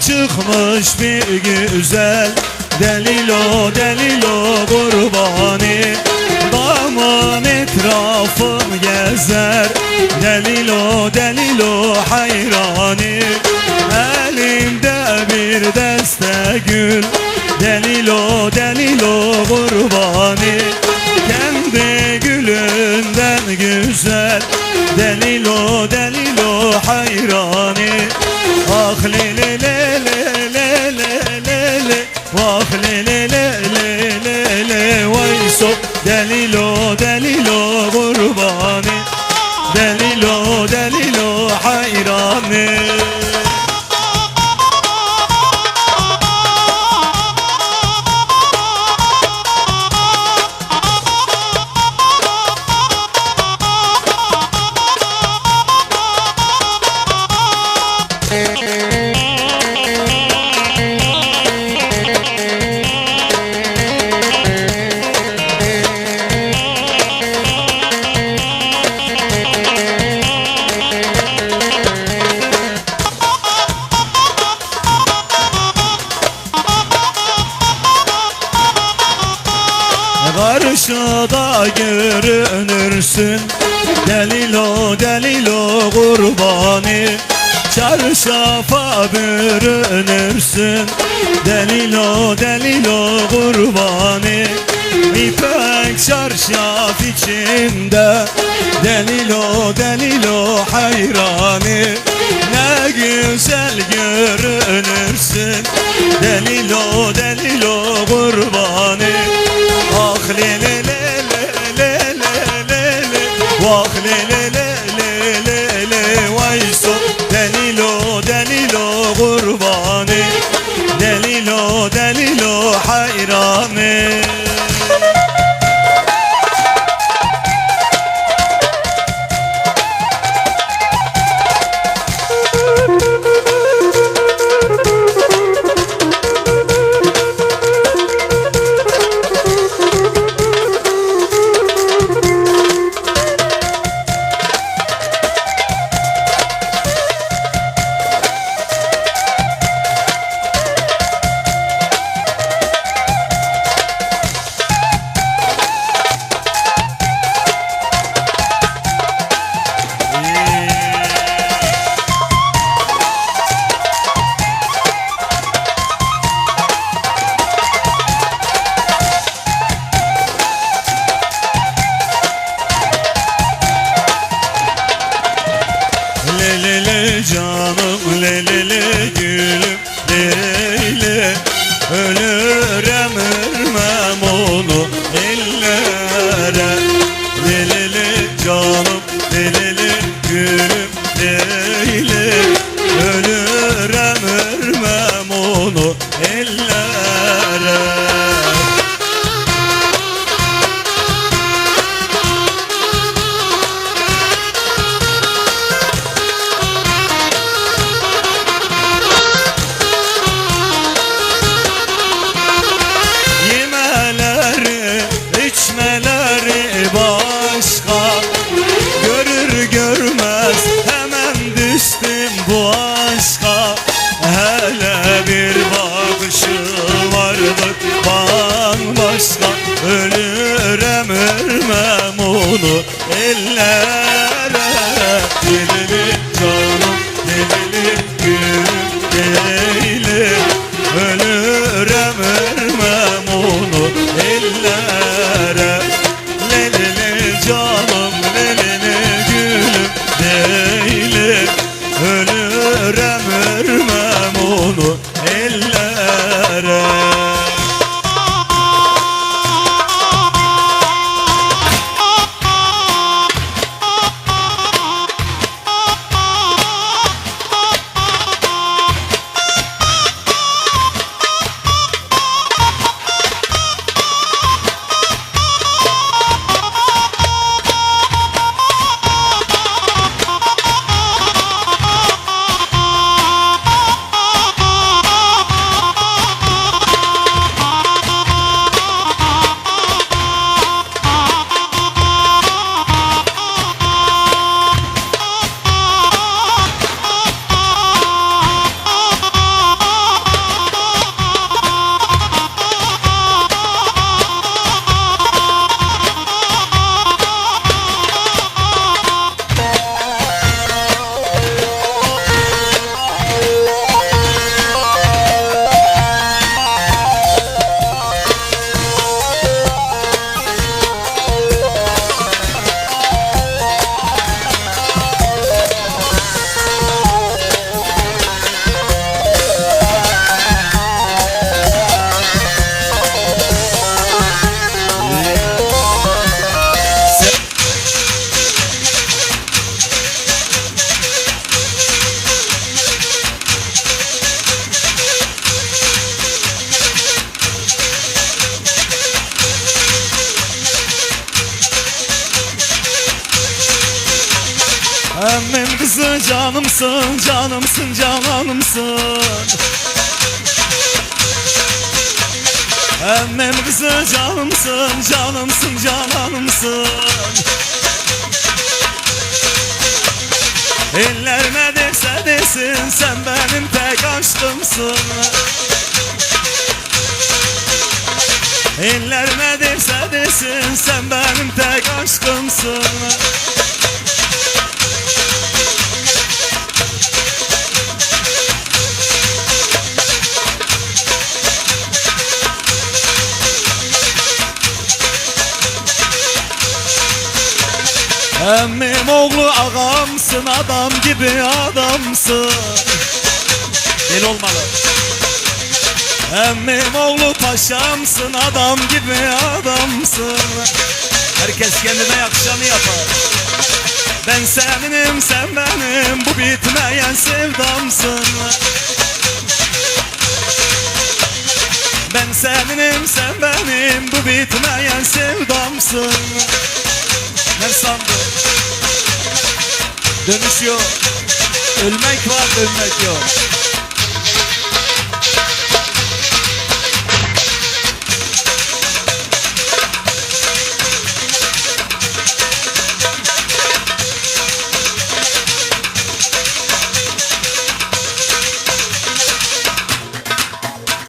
çıkmış bir güzel. Delil o delil o kurbani. Damım etrafım gezer. Delil o delil o hayrani Elimde bir deste gül. Delil o delil o kurbani. Kendi gülünden güzel. Delil o delil o hayrani Ah lili أهل Delilo delilo kurbanı Çarşafa bürünürsün Delilo delilo kurbanı İpek çarşaf içinde. Delilo delilo hayranı Ne güzel görünürsün Delilo delilo kurbanı Ah lele lele lele lele Vah lele Le le le canım le le le gülüm düştüm bu aşka Hele bir bakışı vardır. Bambaşka Ölürem ölmem onu ellere veremem onu canımsın, canımsın, cananımsın Emmim kızı canımsın, canımsın, cananımsın Eller ne derse desin, sen benim tek aşkımsın. Eller ne derse desin, sen benim tek aşkımsın Emmim oğlu ağamsın adam gibi adamsın. Deli olmalı. Emmim oğlu paşamsın adam gibi adamsın. Herkes kendine yakışanı yapar. Ben seninim sen benim bu bitmeyen sevdamsın. Ben seninim sen benim bu bitmeyen sevdamsın Ne sandın? Dönüş yok Ölmek var dönmek yok